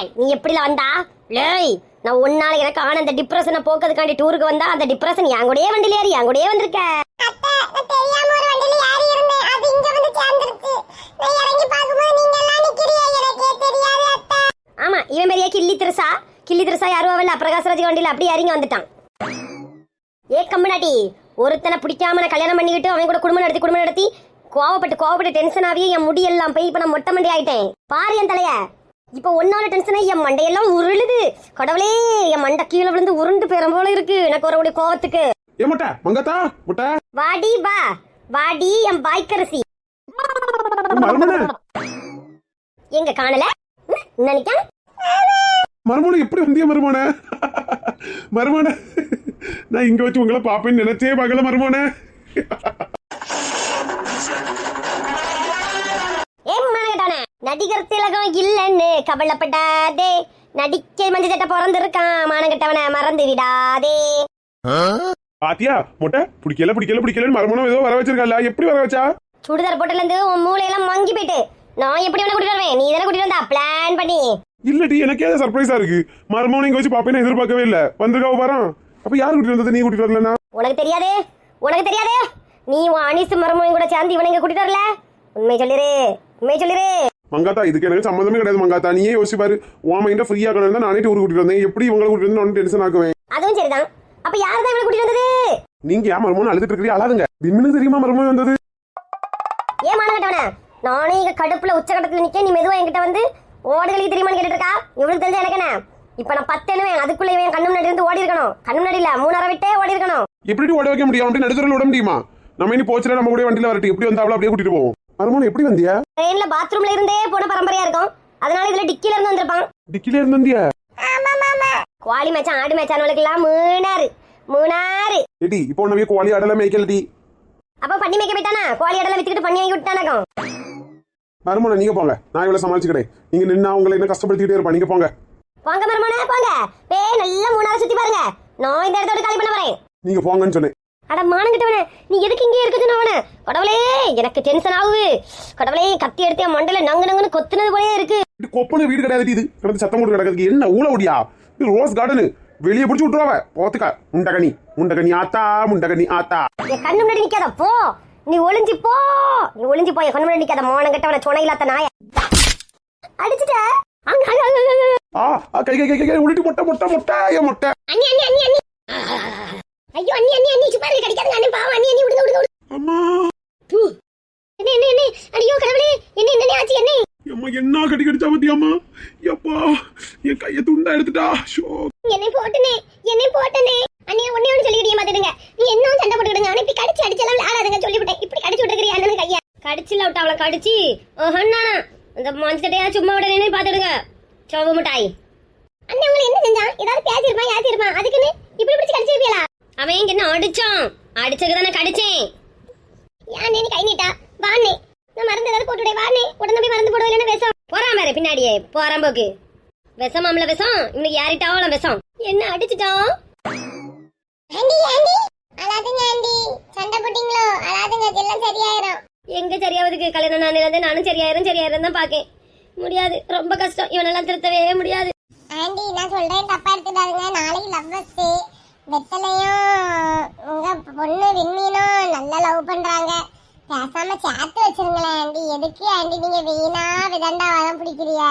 ஏய் நீ எப்படில வந்தா? லேய் நான் உன்னால எனக்கு ஆன அந்த டிப்ரெஷனை போக்கிறதுக்காண்டி டூருக்கு வந்தா அந்த டிப்ரெஷன் என் கூடயே வண்டில ஏறி என் கூடயே வந்திருக்க. ஆமா இவன் பெரிய கிள்ளி திருசா. கிள்ளி திருசா யாரும் அவல்ல பிரகாசராஜ் வண்டியில அப்படியே இறங்கி வந்துட்டான். ஏ கம்பனாட்டி ஒருத்தனை பிடிக்காம நான் கல்யாணம் பண்ணிக்கிட்டு அவன் கூட குடும்பம் நடத்தி குடும்பம் நடத்தி கோவப்பட்டு கோவப்பட்டு டென்ஷன் ஆகி என் முடியெல்லாம் போய் இப்ப நான் மொட்டை மண்டி ஆயிட்டேன் பாரு என் தலைய. இப்ப ஒன்னால டென்ஷன் என் மண்டையெல்லாம் உருளுது. கடவுளே என் மண்டை கீழே விழுந்து உருண்டு போயிடும் போல இருக்கு. எனக்கு ஒரு கோவத்துக்கு. ஏ முட்டை மங்கத்தா முட்டை. வாடி வா. வாடி என் பாய்க்கரசி எங்க காணல? ம், நினைக்கான். மருமனை எப்படி வந்தியா மருமனை மருமனை நான் இங்க வச்சு உங்களை பாப்பேன்னு நினைச்சே பார்க்கல மருமனை நடிகர் திலகம் இல்லைன்னு கவலைப்படாதே. நடிக்க மஞ்ச சட்டை பிறந்திருக்கான் மானகட்டவனை மறந்து விடாதே. பாத்தியா முட்டை? பிடிக்கல பிடிக்கல பிடிக்கலன்னு மருமனை ஏதோ வர வச்சிருக்கல எப்படி வர வச்சா? சுடிதார் போட்டுல இருந்து உன் மூளையெல்லாம் மங்கி போயிட்டு நான் எப்படி அவனை கூட்டிட்டு வருவேன்? நீ தானே கூட்டிட்டு வந்தா? பிளான் பண்ணி. இல்லடி எனக்கே அது சர்ப்ரைஸா இருக்கு. மருமனை இங்க வச்சு பாப்பேன்னு எதிர்பார்க்கவே இல்ல. வந்திருக்காவ பாறான். அப்ப யார் கூட்டிட்டு வந்தது? நீ கூட்டிட்டு வரலனா? உனக்கு தெரியாதே? உனக்கு தெரியாதே? நீ உன் அனிசு மரமும் கூட சேர்ந்து இவனை இங்க கூட்டிட்டு வரல? உண்மை சொல்லிரு உண்மை சொல்லிரு. மங்காத்தா இதுக்கு எனக்கு சம்மந்தமே கிடையாது மங்காத்தா. நீயே யோசிச்சு பாரு. உன் மைண்ட ஃப்ரீயா இருக்கணும் நானே ஊருக்கு கூட்டிட்டு வந்தேன். எப்படி உங்களை கூட்டிட்டு வந்து டென்ஷன் ஆக்குவேன்? அதுவும் சரிதான். அப்ப யார் தான் இவனை கூட்டிட்டு வந்தது? நீங்க ஏன் மருமனை அழுதுட்டு இருக்கிறீங்க? அழாதுங்க. பின்னு தெரியுமா மருமனை வந்தது? ஏன் மானகட்டவன நானே இங்க கடுப்புல உச்சகட்டத்துல நிக்க நீ மெதுவா என்கிட்ட வந்து ஓடுகளுக்கு தெரியுமான்னு கேட்டுட்டு இருக்கா? இவளுக்கு தெரிஞ்ச எனக்கு என்ன? இப்ப நான் பத்தேனுவேன் அதுக்குள்ள இவன் கண்ணு முன்னாடி இருந்து ஓடி இருக்கணும். கண்ணு முன்னாடி இல்ல மூணார விட்டே ஓடி இருக்கணும். எப்படி ஓட வைக்க முடியும்? அப்படி நடுத்தரில் விட முடியுமா? நம்ம இனி போச்சுல நம்ம கூட வண்டியில வரட்டும். எப்படி வந்தாவளோ அப்படியே கூட்டிட்டு போவோம். மருமனை எப்படி வந்தியா? ட்ரெயின்ல பாத்ரூம்ல இருந்தே போன பரம்பரையா இருக்கும். அதனால இதுல டிக்கில இருந்து வந்திருப்பான். டிக்கில இருந்து வந்தியா? கோழி மேச்சான் ஆடு மேச்சான் எல்லாம் மூணாறு. மூணாறு. ஏடி இப்போ உன்ன கோழி அடல மேய்க்கலடி. அப்ப பண்ணி மேய்க்க போயிட்டானா? கோழி இடத்துல வித்துக்கிட்டு பண்ணி வாங்கி விட்டானாக்கும் மருமனை நீங்க போங்க. நான் இவ்வளவு சமாளிச்சுக்கிறேன். நீங்க நின்னா உங்களை என்ன கஷ்டப்படுத்திக்கிட்டே இருப்பா நீங்க போங்க. போங்க மருமனே போங்க. பே நல்லா மூணாறு சுத்தி பாருங்க. நான் இந்த இடத்தோட காலி பண்ண வரேன் நீங்க போங்கன்னு சொன்னேன். அட மானங்கிட்டவனே நீ எதுக்கு இங்கே இருக்குது அவனே? கடவுளே எனக்கு டென்ஷன் ஆகுது. கடவுளே கத்தி எடுத்து மண்டல நங்கு நங்குன்னு கொத்துனது போலயே இருக்கு. இது கொப்பன வீடு கிடையாது இது. கிடந்து சத்தம் போட்டு கிடக்குது என்ன ஊழ இது ரோஸ் கார்டனு வெளியே பிடிச்சி விட்டுருவாவ போத்துக்கா. முண்டகனி. முண்டகனி ஆத்தா முண்டகனி ஆத்தா. என் கண்ணு முன்னாடி நிக்காத போ. நீ ஒளிஞ்சு போ. நீ ஒளிஞ்சு போ. என் கண்ணு முன்னாடி நிக்காத மானங்கிட்டவன சொன்ன இல்லாத நாய. அடிச்சுட்ட. அங்க. ஆ கை கை கை கை, உருட்டி முட்டை முட்டை முட்டை முட்டை. அண்ணி அண்ணி அண்ணி அண்ணி. ஐயோ அண்ணி அண்ணி அண்ணி சும்மா இருக்க கடிக்காதுங்க அண்ணி பாவம் அண்ணி அண்ணி விடுங்க விடுங்க. அம்மா. தூ. என்ன என்ன என்ன ஐயோ கடவுளே. என்ன என்ன ஆச்சு என்ன அம்மா என்ன கடி கடிச்சா பத்தியாம்மா எப்பா என் கையை துண்டா எடுத்துட்டா. ஷோ. என்னை போட்டுனே என்னை போட்டனே. அண்ணே ஒண்ணே ஒண்ணு சொல்லிக்கிட்டே மாத்திடுங்க நீ இன்னும் சண்டை போட்டுக்கிடுங்க. அவனை இப்படி கடிச்சு அடிச்செல்லாம் ஆடாதுங்க சொல்லிவிட்டேன். இப்படி கடிச்சு விட்டுருக்கிறியா அண்ணன் கையா? கடிச்சுல விட்டு அவளை கடிச்சு? ஓஹண்ணா இந்த மஞ்சட்டையா சும்மா விட நின்று பாத்துடுங்க சோவு மிட்டாய். அண்ணே உங்களை என்ன செஞ்சான்? ஏதாவது பேசியிருப்பான் ஏசிருப்பான் அதுக்குன்னு இப்படி பிடிச்சு கடிச்சிருப்பீங்களா? அவன் இங்க என்ன அடிச்சான். அடிச்சது தானே கடிச்சேன். ஏன் நீ கை நீட்டா? வாண்ணே நான் மருந்து ஏதாவது போட்டுடே வாண்ணே உடனே போய் மருந்து போடுவது இல்லைன்னா விஷம். போறான் பாரு பின்னாடியே. போறான் போக்கு. விஷம் மாமல விஷம்? இவனுக்கு யாரிட்டாவும் விஷம். என்ன அடிச்சுட்டான் ஆண்டி ஆண்டி அழாதுங்க ஆண்டி சண்டை போட்டீங்களோ? அழாதுங்க எல்லாம் சரியாயிரும். எங்க சரியாவதுக்கு? கல்யாணம் நான் இருந்து நானும் சரியாயிரும் சரியாயிரும் தான் பாக்கேன் முடியாது. ரொம்ப கஷ்டம். இவனெல்லாம் திருத்தவே முடியாது. ஆண்டி நான் சொல்றேன் தப்பா எடுத்துடாதுங்க நாளைக்கு லவ்வர்ஸ் வெத்தலையும் உங்க பொண்ணு விண்மீனும் நல்லா லவ் பண்றாங்க பேசாம சேர்த்து வச்சிருங்களேன் ஆண்டி எதுக்கு ஆண்டி நீங்க வீணா விதண்டா வதம் பிடிக்கிறிய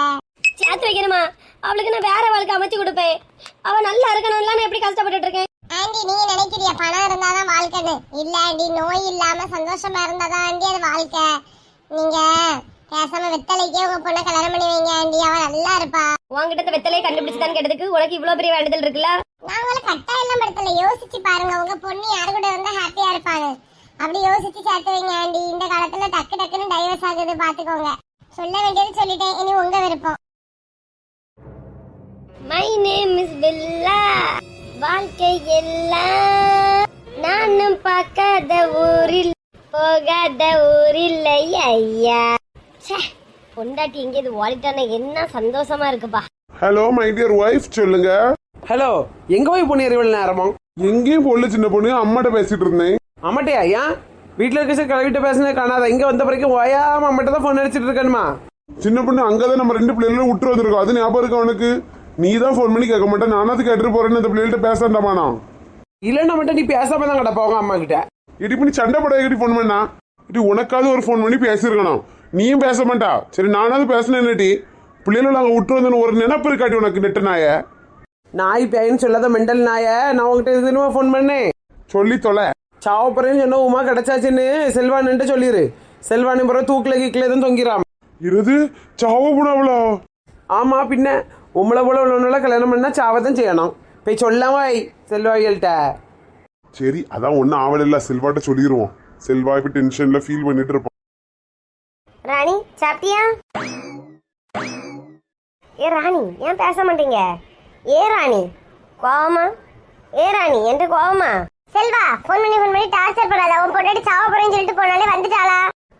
வைக்கணுமா அவளுக்கு நான் வேற வாழ்க்கை அமைச்சு கொடுப்பேன். அவ நல்லா இருக்கணும்ல நான் எப்படி கஷ்டப்பட்டுட்டு இருக்கேன்? ஆண்டி நீங்க நினைக்கிறிய? பணம் இருந்தாதான் வாழ்க்கைன்னு. இல்ல ஆண்டி நோய் இல்லாம சந்தோஷமா இருந்தாதான் ஆண்டி அது வாழ்க்கை. நீங்க பேசாம வெத்தலைக்கே உங்க பொண்ணை கல்யாணம் பண்ணி வைங்க ஆண்டி. அவ நல்லா இருப்பா. உங்ககிட்ட வெத்தலையை கண்டுபிடிச்சுதான் கேட்டதுக்கு உனக்கு இவ்வளவு பெரிய வேண்டுதல் இருக்குல்ல? நான் உங்களை கட்டாயம் எல்லாம் படுத்தல. யோசிச்சு பாருங்க உங்க பொண்ணு யாரு கூட இருந்தா ஹாப்பியா இருப்பாங்க அப்படி யோசிச்சு சேர்த்து வைங்க ஆண்டி. இந்த காலத்துல டக்கு டக்குன்னு டைவர்ஸ் ஆகுது பாத்துக்கோங்க. சொல்ல வேண்டியது சொல்லிட்டேன். இனி உங்க விருப்பம். மை நேம் இஸ் பில்லா வாழ்க்கை எல்லாம் நானும் பார்க்காத ஊரில் போகாத ஊரில் ஐயா. ச்சே, பொண்டாட்டி எங்கேயாவது ஓடிட்டானே என்ன சந்தோஷமா இருக்குப்பா. ஹலோ மை டியர் ஒய்ஃப் சொல்லுங்க. ஹலோ எங்க போய் போனீர் இவ்வளவு நேரமா? எங்கேயும் பொண்ணு சின்ன பொண்ணு. அம்மாட்ட பேசிட்டு இருந்தேன். அம்மாட்டையா? ஏன்? வீட்டில் இருக்க சார் கிளவிட்ட பேசினே காணாத. இங்க வந்த பிறகு ஓயாம அம்மாட்ட தான் ஃபோன் அடிச்சிட்டு இருக்கணுமா? சின்ன பொண்ணு அங்கதான் நம்ம ரெண்டு பிள்ளைகளும் விட்டு வந்திருக்கோம். அது ஞாபகம் இருக்கு அவனுக்கு நீ தான் ஃபோன் பண்ணி கேட்க மாட்டேன். நானாவது கேட்டுட்டு போறேன்னு அந்த பிள்ளைகள்ட்ட பேசாண்டாமா நான்? இல்லைன்னா மட்டும் நீ பேசாம தான் கிடப்பா உங்க அம்மா கிட்ட. இடி பண்ணி சண்டை பட இடி ஃபோன் பண்ணா? இடி உனக்காவது ஒரு ஃபோன் பண்ணி பேசியிருக்கணும். நீயும் பேச மாட்டா. சரி நானாவது பேசினேன்னுட்டி பிள்ளைகளை அங்கே விட்டு வந்தேன்னு ஒரு நினைப்பு இருக்காட்டி உனக்கு நெட்ட நாய? நாய் பேயின்னு சொல்லாத மெண்டல் நாய. நான் உங்ககிட்ட இதுன்னு ஃபோன் பண்ணேன்? சொல்லி தொலை. சாவப்பறேன்னு சொன்ன உமா கிடைச்சாச்சுன்னு செல்வானுன்ட்டு சொல்லிடு செல்வானு பிறகு தூக்கில கீக்கில எதுவும் தொங்கிராம. இருது சாவ போனாவளா ஆமா பின்ன. உம்மளை போல உள்ளவனால கல்யாணம் பண்ணா சாவதான் செய்யணும். போய் சொல்லாமாய் செல்வாய்கள்கிட்ட சரி அதான் ஒன்றும் ஆவல இல்லை. செல்வாட்ட சொல்லிடுவோம் செல்வா இப்போ டென்ஷனில் ஃபீல் பண்ணிட்டு இருப்பான் ராணி சாப்பிட்டியா? ஏ ராணி ஏன் பேச மாட்டீங்க? ஏ ராணி கோவமா? ஏ ராணி என்ற கோவமா? செல்வா ஃபோன் பண்ணி ஃபோன் பண்ணி டார்ச்சர் பண்ணாத. உன் பொண்டாட்டி சாவ போறேன்னு சொல்லிட்டு போனாலே வந்துட்டாளா?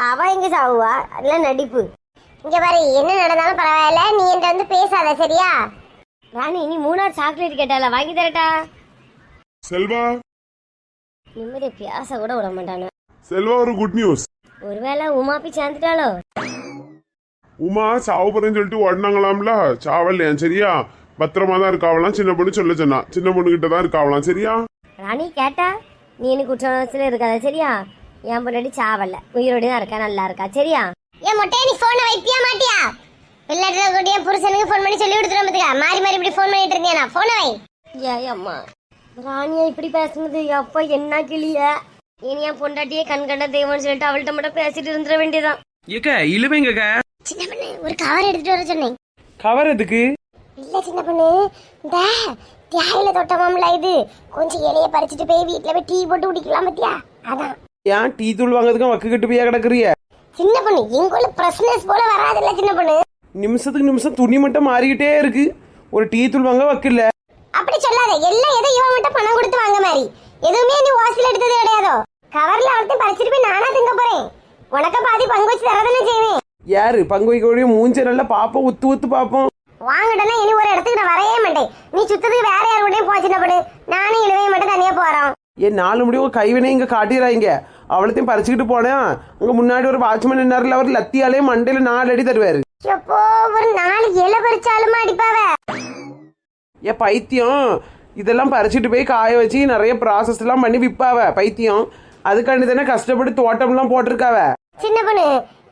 அவ எங்க சாவுவா? அதெல்லாம் நடிப்பு. இங்க பாரு என்ன நடந்தாலும் பரவாயில்ல நீ என்கிட்ட வந்து பேசாத சரியா? ராணி நீ மூணார் சாக்லேட் கேட்டால வாங்கி தரட்டா. செல்வா. நிம்மதியை பேச கூட விட மாட்டானு. செல்வா ஒரு குட் நியூஸ் ஒருவேளை உமாப்பி சேர்ந்துட்டாளோ? உமா சாவ போறேன்னு சொல்லிட்டு ஓடினாங்களாம்ல? சாவல்லையா சரியா? பத்திரமா தான் இருக்காவலாம் சின்ன பொண்ணு சொல்ல சொன்னா. சின்ன பொண்ணு கிட்ட தான் இருக்காவலாம் சரியா? ராணி கேட்டா நீ எனக்கு குற்றவாசல இருக்காத சரியா? என் பொண்டாட்டி சாவல்ல. உயிரோடு தான் இருக்கா நல்லா இருக்கா சரியா? ஏன் மொட்டையா நீ போனை வைப்பியா மாட்டியா? பிள்ளைகிட்ட கூட்டிய புருஷனுக்கு ஃபோன் பண்ணி சொல்லி கொடுத்துருவோம் பாத்துக்க. மாறி மாறி இப்படி ஃபோன் பண்ணிட்டு இருந்தியா போனை வை. ஏய் அம்மா ராணியா இப்படி பேசுனது அப்பா என்ன கிளிய? இனி என் பொண்டாட்டியே கண் கண்ட தெய்வம்னு சொல்லிட்டு அவள்கிட்ட மட்டும் பேசிட்டு இருந்துட வேண்டியதான் ஏக்க இழுவைங்க சின்ன பொண்ணு ஒரு கவர் எடுத்துட்டு வர சொன்னேன். கவர் எதுக்கு? இல்ல சின்ன பொண்ணு இந்த தியாயில தொட்டமாம்ல இது. கொஞ்சம் இலைய பறிச்சுட்டு போய் வீட்டுல போய் டீ போட்டு குடிக்கலாம் பத்தியா? அதான். ஏன் டீ தூள் வாங்குறதுக்கு வக்கு கட்டு போய் கிடக்குறிய? சின்ன பொண்ணு எங்குள்ள பிரஸ்னஸ் போல வராதுல்ல சின்ன பொண்ணு? நிமிஷத்துக்கு நிமிஷம் துணி மட்டும் மாறிக்கிட்டே இருக்கு. ஒரு டீ தூள் வாங்க வக்கில்ல. அப்படி சொல்லாத. எல்லாம் ஏதோ இவன் மட்டும் பணம் கொடுத்து வாங்க மாதிரி. எதுவுமே நீ வாசில எடுத்தது கிடையாதோ? கவர்ல அவர்த்தையும் பறிச்சுட்டு போய் நானா திங்க போறேன். உனக்க பாதி பங்கு வச்சு தரதானே செய்வேன். யாரு? பங்கு வைக்கக்கூடிய மூஞ்ச நல்லா பாப்போம் உத்து உத்து பாப்போம் வாங்கடனா இனி ஒரு இடத்துக்கு நான் வரவே மாட்டேன். நீ சுத்தத்துக்கு வேற யார் கூடயும் போச்சு சின்ன பொண்ணு. நானும் இழுவையை மட்டும் தனியா போறோம். ஏன் நாலு முடியும் கைவினை இங்க காட்டிடுறாங்க. அவளத்தையும் பறிச்சுக்கிட்டு போனேன். அங்க முன்னாடி ஒரு வாட்ச்மேன் நின்னார்ல அவர் லத்தியாலே மண்டையில நாலு அடி தருவாரு. எப்போ ஒரு நாலு இலை பறிச்சாலுமா அடிப்பாவ? ஏன் பைத்தியம். இதெல்லாம் பறிச்சுட்டு போய் காய வச்சு நிறைய ப்ராசஸ் எல்லாம் பண்ணி விற்பாவ பைத்தியம். அதுக்காண்டி தானே கஷ்டப்பட்டு தோட்டம்லாம் போட்டிருக்காவ. சின்ன பொண்ணு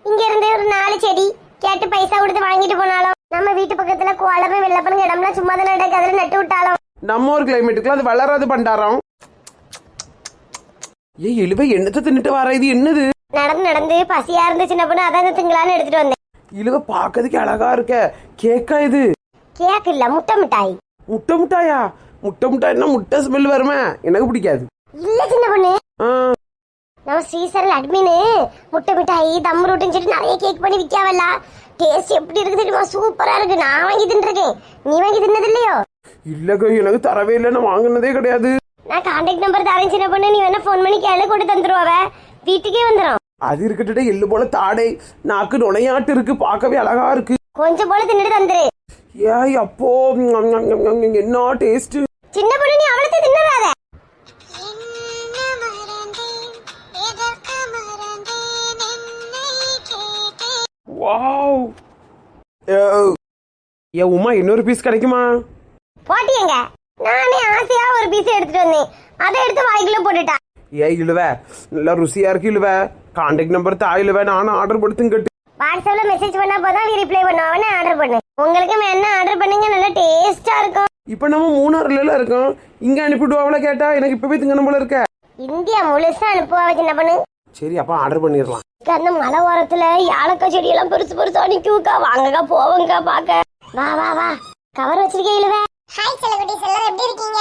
இங்க இருந்து ஒரு நாலு செடி கேட்டு பைசா கொடுத்து வாங்கிட்டு போனாலும் நம்ம வீட்டு பக்கத்துல கோலமே வெள்ளப்பனுங்க இடம்லாம் சும்மா தானே அதுல நட்டு விட்டாலும். நம்ம ஒரு கிளைமேட்டுக்குலாம் அது வளராது பண்டாரம். ஏ இழுவை என்னத்தை தின்னுட்டு வர இது? என்னது? நடந்து நடந்து பசியா இருந்து சின்ன பொண்ணு அதான் திங்களான்னு எடுத்துட்டு வந்தேன். இழுவை பார்க்கறதுக்கு அழகா இருக்க. கேக்கா இது? கேக்கு இல்ல முட்டை மிட்டாய். முட்டை முட்டாயா? முட்டை முட்டாய்னா முட்டை ஸ்மெல் வருமே? எனக்கு பிடிக்காது. இல்ல சின்ன பொண்ணு. நம்ம ஸ்ரீசரல் அட்மின் முட்டை மிட்டாய் தம் ரூட்டுன்னு சொல்லிட்டு நிறைய கேக் பண்ணி விற்காவல்ல டேஸ்ட் எப்படி இருக்கு தெரியுமா? சூப்பரா இருக்கு. நான் வாங்கி தின்னுருக்கேன் நீ வாங்கி தின்னது இல்லையோ இல்லக்கா எனக்கு தரவே இல்லை. நான் வாங்கினதே கிடையாது. நான் கான்டாக்ட் நம்பர் தரேன் சின்ன பொண்ணு நீ வேணா ஃபோன் பண்ணி கேளு கொண்டு தந்துருவாவ வீட்டுக்கே வந்துடும் அது இருக்கட்டுட்டே எள்ளு போல தாடை. நாக்கு நுழையாட்டு இருக்கு பார்க்கவே அழகா இருக்கு. கொஞ்சம் போல தின்னுட்டு தந்துரு. ஏய் அப்போ என்ன டேஸ்ட் சின்ன பொண்ணு நீ அவளத்தை தின்னறாத. வாவ் ஏ உமா இன்னொரு பீஸ் கிடைக்குமா? போட்டியங்க. நானே ஆசையா ஒரு பீஸ் எடுத்துட்டு வந்தேன். அதை எடுத்து வாய்க்குள்ள போட்டுட்டா. ஏ இழுவ. நல்லா ருசியா இருக்கு இழுவ. கான்டாக்ட் நம்பர் தா இழுவ. நானும் ஆர்டர் கொடுத்துங்க கட்டு வாட்ஸ்அப்ல மெசேஜ் பண்ணா போதும் ரிப்ளை பண்ணுவானே ஆர்டர் பண்ணு. உங்களுக்கு வேணா ஆர்டர் பண்ணுங்க? நல்லா டேஸ்டா இருக்கும். இப்போ நம்ம மூணாறுல இருக்கோம். இங்க அனுப்பிடுவாங்கள கேட்டா எனக்கு இப்பவே திங்கணும் போல இருக்க. இந்தியா முழுசா அனுப்புவா சின்ன பொண்ணு? சரி அப்ப ஆர்டர் பண்ணிடலாம். அந்த மலை ஓரத்துல யாழக்காய் செடி எல்லாம் பெருசு பெருசா நிக்குக்கா வாங்கக்கா போவங்கக்கா பாக்க. வா வா வா. கவர் வச்சிருக்கேன் இழுவ. ஹாய் செல்லகுட்டி எல்லாரும் எப்படி இருக்கீங்க?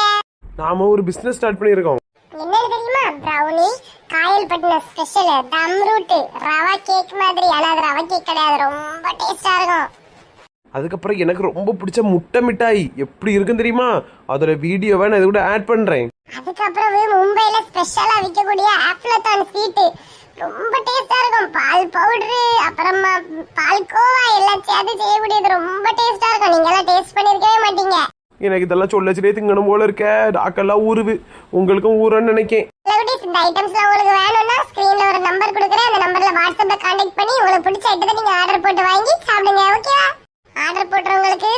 நாம ஒரு பிசினஸ் ஸ்டார்ட் பண்ணியிருக்கோம். என்னது தெரியுமா? ப்ரௌனி காயல் பட்டின ஸ்பெஷல் தம் ரூட் ரவா கேக் மாதிரி. ஆனா அது ரவா கேக் கிடையாது. ரொம்ப டேஸ்டா இருக்கும். அதுக்கப்புறம் எனக்கு ரொம்ப பிடிச்ச முட்டை மிட்டாய். எப்படி இருக்குன்னு தெரியுமா? அதோட வீடியோவை நான் இது கூட ஆட் பண்றேன். அதுக்கப்புறம் மும்பைல ஸ்பெஷலா விற்கக்கூடிய ஆப்லத்தான் ஸ்வீட் ரொம்ப டேஸ்டா இருக்கும். பால் பவுடரு அப்புறமா பால் கோவா எல்லாம் சேர்த்து செய்யக்கூடியது. ரொம்ப டேஸ்டா இருக்கும். நீங்க எல்லாம் டேஸ்ட் பண்ணிருக்கவே மாட்டீங்க. எனக்கு இதெல்லாம் சொல்லச்சுட்டே திங்கணும் போல இருக்க. டாக்கெல்லாம் ஊறுது. உங்களுக்கும் ஊறன்னு நினைக்கேன். இந்த ஐட்டம்ஸ்லாம் உங்களுக்கு வேணும்னா ஸ்கிரீன்ல ஒரு நம்பர் கொடுக்குறேன். அந்த நம்பர்ல வாட்ஸ்அப்ல கான்டாக்ட் பண்ணி உங்களுக்கு பிடிச்ச ஐட்டத்தை நீங்க ஆர்டர் போட்டு வாங்கி சாப்பிடுங்க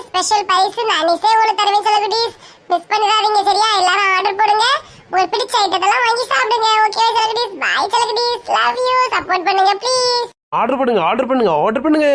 ஸ்பெஷல் பரிசு நானிசே உங்களுக்கு தருவேன் செலிபிரிட்டிஸ் மிஸ் பண்ணிடாதீங்க சரியா? எல்லாரும் ஆர்டர் போடுங்க. ஒரு பிடிச்ச ஐட்டத்தெல்லாம் வாங்கி சாப்பிடுங்க okay celebrities bye celebrities love you support பண்ணுங்க ப்ளீஸ் ஆர்டர் பண்ணுங்க ஆர்டர் பண்ணுங்க ஆர்டர் பண்ணுங்க.